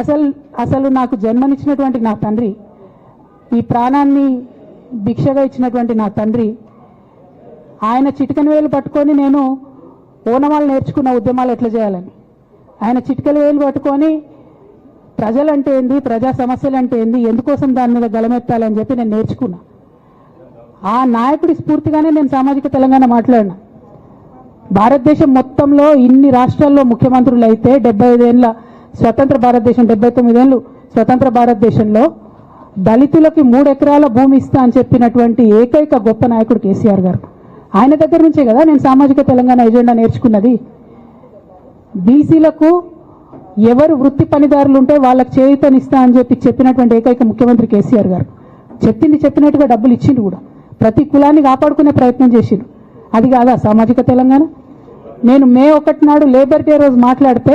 అసలు అసలు నాకు జన్మనిచ్చినటువంటి నా తండ్రి ఈ ప్రాణాన్ని భిక్షగా ఇచ్చినటువంటి నా తండ్రి ఆయన చిటికని వేలు పట్టుకొని నేను ఓనమాలు నేర్చుకున్న ఉద్యమాలు ఎట్లా చేయాలని? ఆయన చిటికల వేలు పట్టుకొని ప్రజలంటే ఏంది ప్రజా సమస్యలు అంటే ఏంది ఎందుకోసం దాని మీద గలమెత్తాలని చెప్పి నేను నేర్చుకున్నా. ఆ నాయకుడి స్ఫూర్తిగానే నేను సామాజిక తెలంగాణ మాట్లాడినా. భారతదేశం మొత్తంలో ఇన్ని రాష్ట్రాల్లో ముఖ్యమంత్రులు అయితే డెబ్బై ఐదేళ్ళ స్వతంత్ర భారతదేశం డెబ్బై తొమ్మిదేళ్ళు స్వతంత్ర భారతదేశంలో దళితులకి మూడు ఎకరాల భూమి ఇస్తా అని చెప్పినటువంటి ఏకైక గొప్ప నాయకుడు కేసీఆర్ గారు. ఆయన దగ్గర నుంచే కదా నేను సామాజిక తెలంగాణ ఎజెండా నేర్చుకున్నది. బీసీలకు ఎవరు వృత్తి పనిదారులు ఉంటే వాళ్ళకి చేయుతనిస్తా అని చెప్పి చెప్పినటువంటి ఏకైక ముఖ్యమంత్రి కేసీఆర్ గారు. చెప్పింది చెప్పినట్టుగా డబ్బులు ఇచ్చిండు కూడా. ప్రతి కులాన్ని కాపాడుకునే ప్రయత్నం చేసిండు. అది కాదా సామాజిక తెలంగాణ? నేను మే ఒకటి నాడు లేబర్ డే రోజు మాట్లాడితే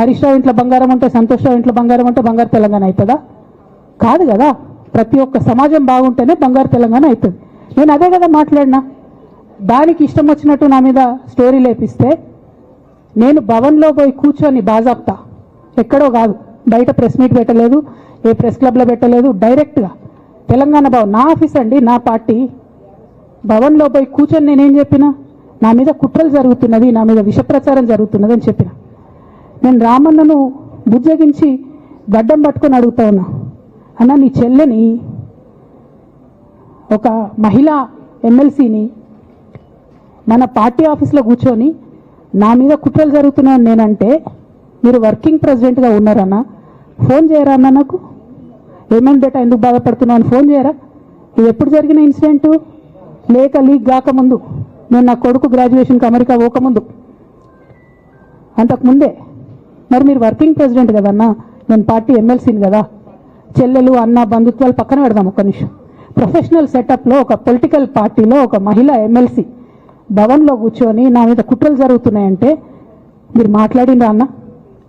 హరీష్ రావు ఇంట్లో బంగారం ఉంటే సంతోష్ రావు ఇంట్లో బంగారం ఉంటే బంగారు తెలంగాణ అవుతుందా? కాదు కదా. ప్రతి ఒక్క సమాజం బాగుంటేనే బంగారు తెలంగాణ అవుతుంది. నేను అదే కదా మాట్లాడినా. దానికి ఇష్టం వచ్చినట్టు నా మీద స్టోరీ లేపిస్తే నేను భవన్లో పోయి కూర్చొని బాజాప్తా. ఎక్కడో కాదు. బయట ప్రెస్ మీట్ పెట్టలేదు. ఏ ప్రెస్ క్లబ్లో పెట్టలేదు. డైరెక్ట్గా తెలంగాణ భవన్. నా ఆఫీస్ అండి నా పార్టీ. భవన్లో పోయి కూర్చొని నేనేం చెప్పిన? నా మీద కుట్రలు జరుగుతున్నది నా మీద విషప్రచారం జరుగుతున్నది అని చెప్పిన. నేను రామన్నను బుజ్జగించి గడ్డం పట్టుకొని అడుగుతా ఉన్నా. అన్న నీ చెల్లెని ఒక మహిళా ఎమ్మెల్సీని మన పార్టీ ఆఫీస్లో కూర్చొని నా మీద కుట్రలు జరుగుతున్నాయని నేనంటే మీరు వర్కింగ్ ప్రెసిడెంట్గా ఉన్నారన్నా ఫోన్ చేయరా అన్న నాకు? ఏమేమి బేటా ఎందుకు బాధపడుతున్నావు అని ఫోన్ చేయరా? ఇది ఎప్పుడు జరిగిన ఇన్సిడెంటు? లేక లీక్ కాకముందు? నేను నా కొడుకు గ్రాడ్యుయేషన్కి అమెరికా పోకముందు? అంతకుముందే మరి మీరు వర్కింగ్ ప్రెసిడెంట్ కదన్నా నేను పార్టీ ఎమ్మెల్సీని కదా. చెల్లెలు అన్న బంధుత్వాలు పక్కన పెడదాం ఒక్క నిమిషం. ప్రొఫెషనల్ సెటప్లో ఒక పొలిటికల్ పార్టీలో ఒక మహిళ ఎమ్మెల్సీ భవన్లో కూర్చొని నా మీద కుట్రలు జరుగుతున్నాయంటే మీరు మాట్లాడిండ్రా అన్న?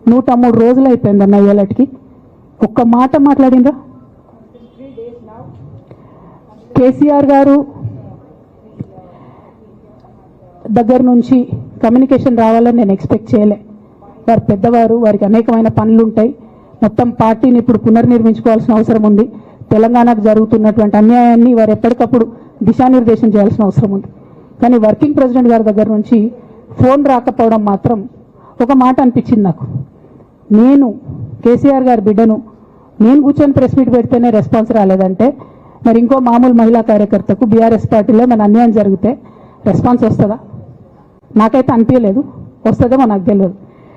నూట మూడు రోజులు అయిపోయింది అన్న ఏలటికి ఒక్క మాట మాట్లాడిండ్రా? కేసీఆర్ గారు దగ్గర నుంచి కమ్యూనికేషన్ రావాలని నేను ఎక్స్పెక్ట్ చేయలే. వారు పెద్దవారు వారికి అనేకమైన పనులు ఉంటాయి మొత్తం పార్టీని ఇప్పుడు పునర్నిర్మించుకోవాల్సిన అవసరం ఉంది. తెలంగాణకు జరుగుతున్నటువంటి అన్యాయాన్ని వారు ఎప్పటికప్పుడు దిశానిర్దేశం చేయాల్సిన అవసరం ఉంది. కానీ వర్కింగ్ ప్రెసిడెంట్ గారి దగ్గర నుంచి ఫోన్ రాకపోవడం మాత్రం ఒక మాట అనిపించింది నాకు. నేను కేసీఆర్ గారి బిడ్డను నేను కూర్చొని ప్రెస్ మీట్ పెడితేనే రెస్పాన్స్ రాలేదంటే మరి ఇంకో మామూలు మహిళా కార్యకర్తకు బీఆర్ఎస్ పార్టీలో మన అన్యాయం జరిగితే రెస్పాన్స్ వస్తుందా? నాకైతే అనిపించలేదు. వస్తుందేమో నాకు తెలియదు.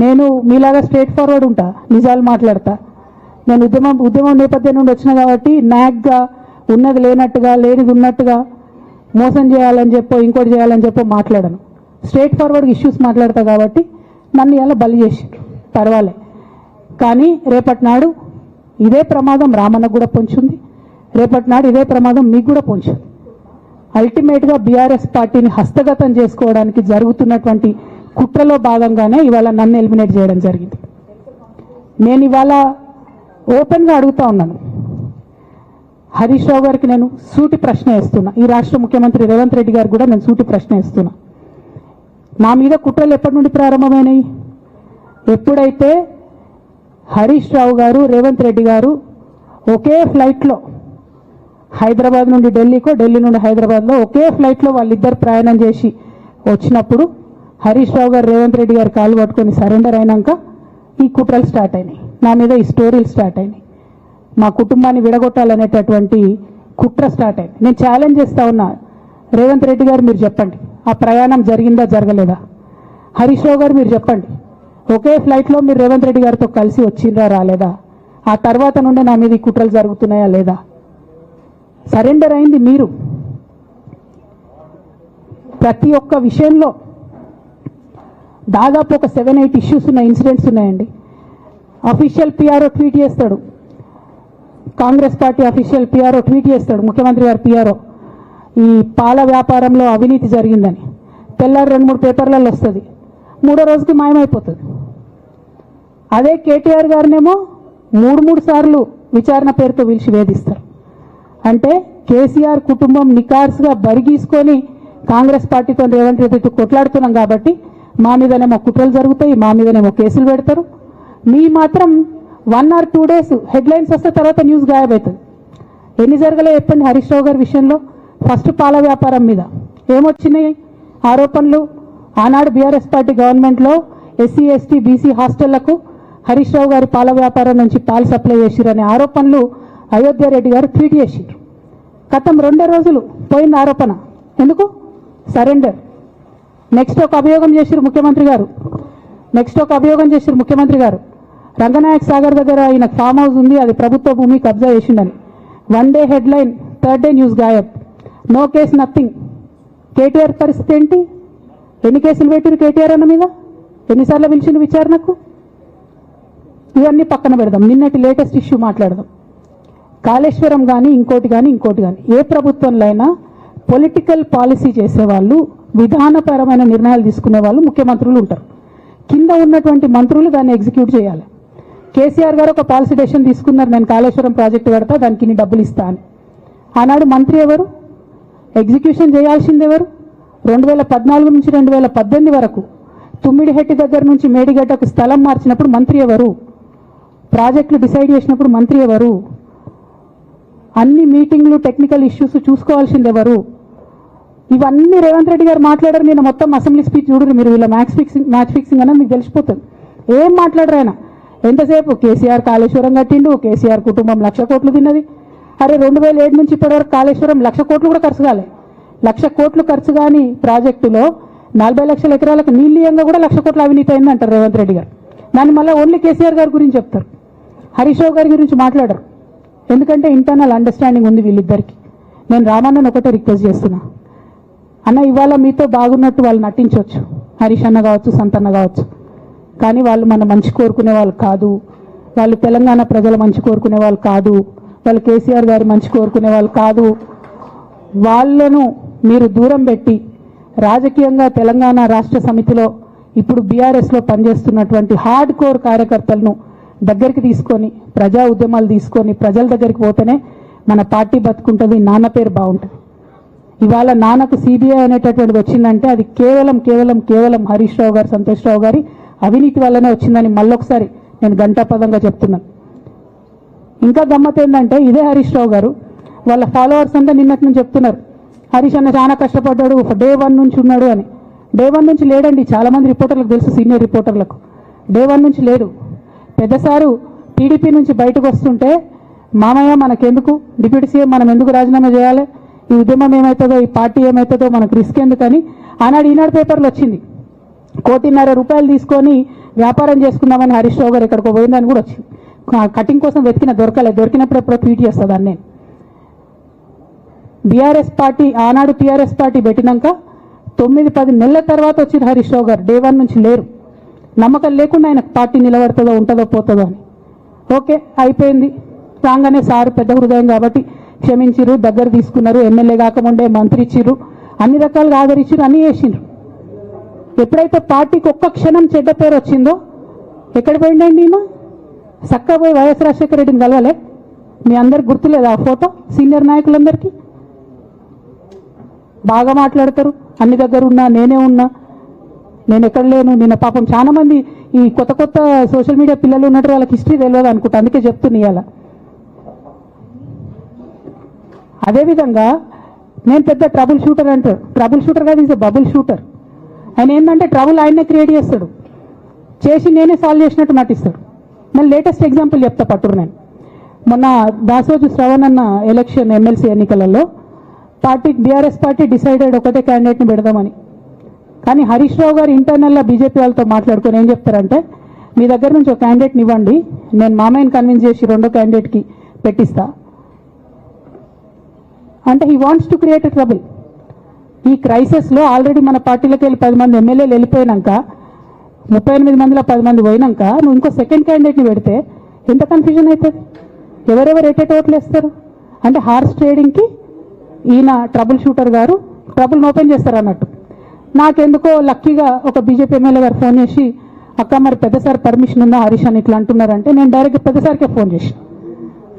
నేను మీలాగా స్ట్రేట్ ఫార్వర్డ్ ఉంటా నిజాలు మాట్లాడతా. నేను ఉద్యమం ఉద్యమం నేపథ్యం నుండి వచ్చిన కాబట్టి నాగ్గా ఉన్నది లేనట్టుగా లేనిది ఉన్నట్టుగా మోసం చేయాలని చెప్పో ఇంకోటి చేయాలని చెప్పో మాట్లాడను. స్ట్రేట్ ఫార్వర్డ్ ఇష్యూస్ మాట్లాడతా కాబట్టి నన్ను ఇలా బలి చేసి పర్వాలే. కానీ రేపటి నాడు ఇదే ప్రమాదం రామన్నకు కూడా పొంచుంది. రేపటి నాడు ఇదే ప్రమాదం మీకు కూడా పొంచుంది. అల్టిమేట్గా బీఆర్ఎస్ పార్టీని హస్తగతం చేసుకోవడానికి జరుగుతున్నటువంటి కుట్రలో భాగంగానే ఇవాళ నన్ను ఎలిమినేట్ చేయడం జరిగింది. నేను ఇవాళ ఓపెన్గా అడుగుతా ఉన్నాను. హరీష్ రావు గారికి నేను సూటి ప్రశ్న వేస్తున్నా. ఈ రాష్ట్ర ముఖ్యమంత్రి రేవంత్ రెడ్డి గారు కూడా నేను సూటి ప్రశ్న వేస్తున్నా. నా మీద కుట్రలు ఎప్పటి నుండి ప్రారంభమైనాయి? ఎప్పుడైతే హరీష్ రావు గారు రేవంత్ రెడ్డి గారు ఒకే ఫ్లైట్లో హైదరాబాద్ నుండి ఢిల్లీకో ఢిల్లీ నుండి హైదరాబాద్లో ఒకే ఫ్లైట్లో వాళ్ళిద్దరు ప్రయాణం చేసి వచ్చినప్పుడు హరీష్ రావు గారు రేవంత్ రెడ్డి గారు కాలు పట్టుకొని సరెండర్ అయినాక ఈ కుట్రలు స్టార్ట్ అయినాయి. నా మీద ఈ స్టోరీలు స్టార్ట్ అయినాయి. మా కుటుంబాన్ని విడగొట్టాలనేటటువంటి కుట్ర స్టార్ట్ అయింది. నేను ఛాలెంజ్ చేస్తా ఉన్నా. రేవంత్ రెడ్డి గారు మీరు చెప్పండి. ఆ ప్రయాణం జరిగిందా జరగలేదా? హరీష్ రావు గారు మీరు చెప్పండి. ఒకే ఫ్లైట్లో మీరు రేవంత్ రెడ్డి గారితో కలిసి వచ్చిందా రాలేదా? ఆ తర్వాత నుండి నా మీద ఈ కుట్రలు జరుగుతున్నాయా లేదా? సరెండర్ అయింది మీరు. ప్రతి ఒక్క విషయంలో దాదాపు ఒక సెవెన్ ఎయిట్ ఇష్యూస్ ఉన్న ఇన్సిడెంట్స్ ఉన్నాయండి. అఫీషియల్ పిఆర్ఓ ట్వీట్ చేస్తాడు. Congress party official PRO tweet చేస్తాడు. ముఖ్యమంత్రి గారు పిఆర్ఓ ఈ పాల వ్యాపారంలో అవినీతి జరిగిందని. తెల్లారి రెండు మూడు పేపర్లలో వస్తుంది. మూడో రోజుకి మాయమైపోతుంది. అదే కేటీఆర్ గారినేమో మూడు మూడు సార్లు విచారణ పేరుతో పిలిచి వేధిస్తారు. అంటే కేసీఆర్ కుటుంబం నికార్స్గా బరిగీసుకొని కాంగ్రెస్ పార్టీతో రేవంత్ రెడ్డితో కొట్లాడుతున్నాం కాబట్టి మా మీదనేమో కుట్రలు జరుగుతాయి మా మీదనేమో కేసులు పెడతారు. మీ మాత్రం one or two days headlines వస్తే తర్వాత న్యూస్ గాయబవుతుంది ఎన్ని జరగలే చెప్పండి హరీష్ రావు గారి విషయంలో? ఫస్ట్ పాల వ్యాపారం మీద. ఏమొచ్చినాయి? ఆరోపణలు? ఆనాడు బీఆర్ఎస్ పార్టీ గవర్నమెంట్లో ఎస్సీ ఎస్టీ బీసీ హాస్టళ్ళకు హరీష్ రావు గారి పాల వ్యాపారం నుంచి పాలు సప్లై చేసిరనే ఆరోపణలు అయోధ్య రెడ్డి గారు ట్వీట్ చేసిరు గతం రెండే రోజులు పోయిన ఆరోపణ. ఎందుకు? సరెండర్. నెక్స్ట్ ఒక అభియోగం చేసిరు ముఖ్యమంత్రి గారు. నెక్స్ట్ ఒక అభియోగం చేసిరు ముఖ్యమంత్రి గారు. రంగనాయక్ సాగర్ దగ్గర ఆయన ఫామ్ హౌస్ ఉంది అది ప్రభుత్వ భూమి కబ్జా చేసిండని. One day headline third day news గాయబ్. No case nothing KTR పరిస్థితి ఏంటి? ఎన్ని కేసులు పెట్టిరు కేటీఆర్ అన్న మీద? ఎన్నిసార్లు పిలిచిన విచారణకు? ఇవన్నీ పక్కన పెడదాం. నిన్నటి లేటెస్ట్ ఇష్యూ మాట్లాడదాం. కాళేశ్వరం కానీ ఇంకోటి కానీ ఇంకోటి కానీ ఏ ప్రభుత్వంలో అయినా పొలిటికల్ పాలసీ చేసేవాళ్ళు విధానపరమైన నిర్ణయాలు తీసుకునే వాళ్ళు ముఖ్యమంత్రులు ఉంటారు. కింద ఉన్నటువంటి మంత్రులు దాన్ని ఎగ్జిక్యూట్ చేయాలి. కేసీఆర్ గారు ఒక పాలసీ డెసిషన్ తీసుకున్నారు నేను కాళేశ్వరం ప్రాజెక్టు పెడతా దానికి ఇన్ని డబ్బులు ఇస్తా అని. ఆనాడు మంత్రి ఎవరు? ఎగ్జిక్యూషన్ చేయాల్సింది ఎవరు? రెండు వేల పద్నాలుగు నుంచి రెండు వేల పద్దెనిమిది వరకు తుమ్మిడిహెట్టి దగ్గర నుంచి మేడిగడ్డకు స్థలం మార్చినప్పుడు మంత్రి ఎవరు? ప్రాజెక్టులు డిసైడ్ చేసినప్పుడు మంత్రి ఎవరు? అన్ని మీటింగ్లు టెక్నికల్ ఇష్యూస్ చూసుకోవాల్సింది ఎవరు? ఇవన్నీ రేవంత్ రెడ్డి గారు మాట్లాడారు నేను మొత్తం అసెంబ్లీ స్పీచ్ చూడరు మీరు వీళ్ళ మ్యాచ్ ఫిక్సింగ్ మ్యాచ్ ఫిక్సింగ్ అనేది మీకు తెలిసిపోతుంది. ఏం మాట్లాడరు ఆయన? ఎంతసేపు? కేసీఆర్ కాళేశ్వరం కట్టిండు కేసీఆర్ కుటుంబం లక్ష కోట్లు తిన్నది. అరే రెండు వేల ఏడు నుంచి ఇప్పటివరకు కాళేశ్వరం లక్ష కోట్లు కూడా ఖర్చు కాలే. లక్ష కోట్లు ఖర్చు కాని ప్రాజెక్టులో నలభై లక్షల ఎకరాలకు నీళ్ళీయంగా కూడా లక్ష కోట్ల అవినీతి అయిందంటారు రేవంత్ రెడ్డి గారు. దాన్ని మళ్ళీ ఓన్లీ కేసీఆర్ గారి గురించి చెప్తారు. హరీష్ గారి గురించి మాట్లాడరు. ఎందుకంటే ఇంటర్నల్ అండర్స్టాండింగ్ ఉంది వీళ్ళిద్దరికి. నేను రామన్నను ఒకటే రిక్వెస్ట్ చేస్తున్నా. అన్న ఇవాళ మీతో బాగున్నట్టు వాళ్ళు నటించవచ్చు హరీష్ అన్న కావచ్చు సంతన్న కావచ్చు. కానీ వాళ్ళు మన మంచి కోరుకునే వాళ్ళు కాదు. వాళ్ళు తెలంగాణ ప్రజల మంచి కోరుకునే వాళ్ళు కాదు. వాళ్ళు కేసీఆర్ గారి మంచి కోరుకునే వాళ్ళు కాదు. వాళ్ళను మీరు దూరం పెట్టి రాజకీయంగా తెలంగాణ రాష్ట్ర సమితిలో ఇప్పుడు బీఆర్ఎస్లో పనిచేస్తున్నటువంటి హార్డ్ కోర్ కార్యకర్తలను దగ్గరికి తీసుకొని ప్రజా ఉద్యమాలు తీసుకొని ప్రజల దగ్గరికి పోతేనే మన పార్టీ బతుకుంటుంది నాన్న పేరు బాగుంటుంది. ఇవాళ నాన్నకు సిబిఐ అనేటటువంటిది వచ్చిందంటే అది కేవలం కేవలం కేవలం హరీష్ రావు గారు సంతోష్ రావు గారి అవినీతి వల్లనే వచ్చిందని మళ్ళొకసారి నేను గంటాపదంగా చెప్తున్నాను ఇంకా గమ్మత్ ఏంటంటే ఇదే హరీష్ రావు గారు వాళ్ళ ఫాలోవర్స్ అంతా నిన్నటి నుంచి చెప్తున్నారు. హరీష్ అన్న చాలా కష్టపడ్డాడు డే వన్ నుంచి ఉన్నాడు అని. డే వన్ నుంచి లేడండి చాలా మంది రిపోర్టర్లకు తెలుసు సీనియర్ రిపోర్టర్లకు. డే వన్ నుంచి లేడు. పెద్ద సారు టీడీపీ నుంచి బయటకు వస్తుంటే మామయ్య మనకెందుకు? డిప్యూటీ సీఎం మనం ఎందుకు రాజీనామా చేయాలి? ఈ ఉద్యమం ఏమవుతుందో ఈ పార్టీ ఏమవుతుందో మనకు రిస్క్ ఎందుకని? ఆనాడు ఈనాడు పేపర్లు వచ్చింది. కోటిన్నర రూపాయలు తీసుకొని వ్యాపారం చేసుకుందామని హరీష్ రావు గారు ఎక్కడికో పోయిందని కూడా వచ్చింది. కటింగ్ కోసం వెతికిన దొరకలేదు దొరికినప్పుడు ఎప్పుడో ట్వీట్ చేస్తుందని నేను. బీఆర్ఎస్ పార్టీ ఆనాడు టీఆర్ఎస్ పార్టీ పెట్టినాక తొమ్మిది పది నెలల తర్వాత వచ్చిన హరీష్ రావు గారు. డే వన్ నుంచి లేరు. నమ్మకం లేకుండా ఆయన పార్టీ నిలబడుతుందో ఉంటుందో పోతుందో అని. ఓకే అయిపోయింది. రాగానే సారు పెద్ద హృదయం కాబట్టి క్షమించిరు దగ్గర తీసుకున్నారు ఎమ్మెల్యే కాకముండే మంత్రి ఇచ్చిర్రు అన్ని రకాలుగా ఆదరించిరు అన్ని చేసిండ్రు ఎప్పుడైతే పార్టీకి ఒక్క క్షణం చెడ్డ పేరు వచ్చిందో ఎక్కడ పోయిండండి ఈమె చక్కగా పోయి వైఎస్ రాజశేఖర రెడ్డిని కలవలే? మీ అందరికి గుర్తులేదు ఆ ఫోటో? సీనియర్ నాయకులందరికీ? బాగా మాట్లాడతారు. అన్ని దగ్గర ఉన్నా నేనే ఉన్నా. నేను ఎక్కడ లేను నిన్న పాపం చాలా మంది ఈ కొత్త కొత్త సోషల్ మీడియా పిల్లలు ఉన్నట్టు వాళ్ళకి హిస్టరీ తెలియదు అనుకుంటా. అందుకే చెప్తున్నా అలా అదేవిధంగా నేను పెద్ద ట్రబుల్ షూటర్ అంటారు ట్రబుల్ షూటర్ కాదు ఈజ్ బబుల్ షూటర్ ఆయన ఏంటంటే ట్రబుల్ ఆయనే క్రియేట్ చేస్తాడు. చేసి నేనే సాల్వ్ చేసినట్టు నటిస్తాడు. మళ్ళీ లేటెస్ట్ ఎగ్జాంపుల్ చెప్తా పట్టురు నేను. మొన్న దాసోజు శ్రవణ్ అన్న ఎలక్షన్ ఎమ్మెల్సీ ఎన్నికలలో పార్టీ బీఆర్ఎస్ పార్టీ డిసైడెడ్ ఒకటే క్యాండిడేట్ని పెడదామని. కానీ హరీష్ రావు గారు ఇంటర్నల్గా బీజేపీ వాళ్ళతో మాట్లాడుకొని ఏం చెప్తారంటే మీ దగ్గర నుంచి ఒక క్యాండిడేట్ని ఇవ్వండి. నేను మామయ్యని కన్విన్స్ చేసి రెండో క్యాండిడేట్కి పెట్టిస్తా. అంటే he wants to create trouble ఈ క్రైసిస్లో ఆల్రెడీ మన పార్టీలోకి వెళ్ళి పది మంది ఎమ్మెల్యేలు వెళ్ళిపోయినాక ముప్పై ఎనిమిది మందిలో పది మంది పోయినాక నువ్వు ఇంకో సెకండ్ క్యాండిడేట్ని పెడితే ఎంత కన్ఫ్యూజన్ అవుతుంది ఎవరెవరు ఎటెట్ ఓట్లు వేస్తారు? అంటే హార్స్ ట్రేడింగ్కి ఈయన ట్రబుల్ షూటర్ గారు ట్రబుల్ ఓపెన్ చేస్తారు అన్నట్టు. నాకెందుకో లక్కీగా ఒక బీజేపీ ఎమ్మెల్యే గారు ఫోన్ చేసి అక్క మరి పెద్దసారి పర్మిషన్ ఉందా హరీష్ అని ఇట్లా అంటున్నారంటే నేను డైరెక్ట్ పెద్దసారికే ఫోన్ చేసి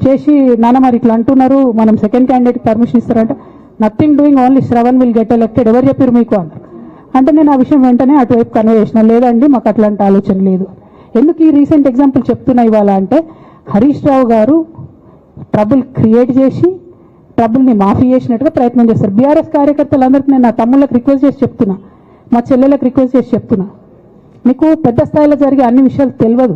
చేసి నాన్న మరి ఇట్లా అంటున్నారు మనం సెకండ్ క్యాండిడేట్ పర్మిషన్ ఇస్తారంటే. Nothing doing only Sravan will get elected ఎవరు చెప్పారు మీకు అన్నారు అంటే నేను ఆ విషయం వెంటనే అటువైపు కన్వే చేసిన. లేదండి మాకు అట్లాంటి ఆలోచన లేదు. ఎందుకు ఈ రీసెంట్ ఎగ్జాంపుల్ చెప్తున్నా ఇవాళ అంటే హరీష్ రావు గారు ట్రబుల్ క్రియేట్ చేసి ట్రబుల్ని మాఫీ చేసినట్టుగా ప్రయత్నం చేస్తారు. బీఆర్ఎస్ కార్యకర్తలందరికీ నేను నా తమ్ముళ్ళకి రిక్వెస్ట్ చేసి చెప్తున్నా. మా చెల్లెలకు రిక్వెస్ట్ చేసి చెప్తున్నా. మీకు పెద్ద స్థాయిలో జరిగే అన్ని విషయాలు తెలియదు.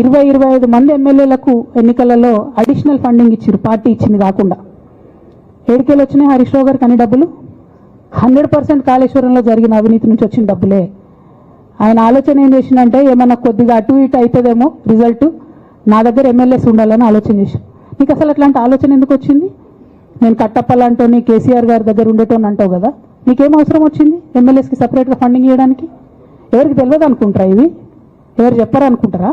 ఇరవై ఇరవై ఐదు మంది ఎమ్మెల్యేలకు ఎన్నికలలో అడిషనల్ ఫండింగ్ ఇచ్చారు పార్టీ ఇచ్చింది కాకుండా. ఏడికేలు వచ్చినాయి? హరీష్ రావు గారికి అన్ని డబ్బులు? హండ్రెడ్ పర్సెంట్ కాళేశ్వరంలో జరిగిన అవినీతి నుంచి వచ్చిన డబ్బులే. ఆయన ఆలోచన ఏం చేసిందంటే ఏమన్నా కొద్దిగా అటు ఇటు అవుతుందేమో రిజల్ట్ నా దగ్గర ఎమ్మెల్యేస్ ఉండాలని ఆలోచన చేసి నీకు అసలు అట్లాంటి ఆలోచన ఎందుకు వచ్చింది? నేను కట్టప్పలాంటోని కేసీఆర్ గారి దగ్గర ఉండేటోని అంటావు కదా. నీకేం అవసరం వచ్చింది ఎమ్మెల్యేస్కి సపరేట్గా ఫండింగ్ ఇవ్వడానికి ఎవరికి తెలియదు అనుకుంటారా ఇవి? ఎవరు చెప్పారనుకుంటారా?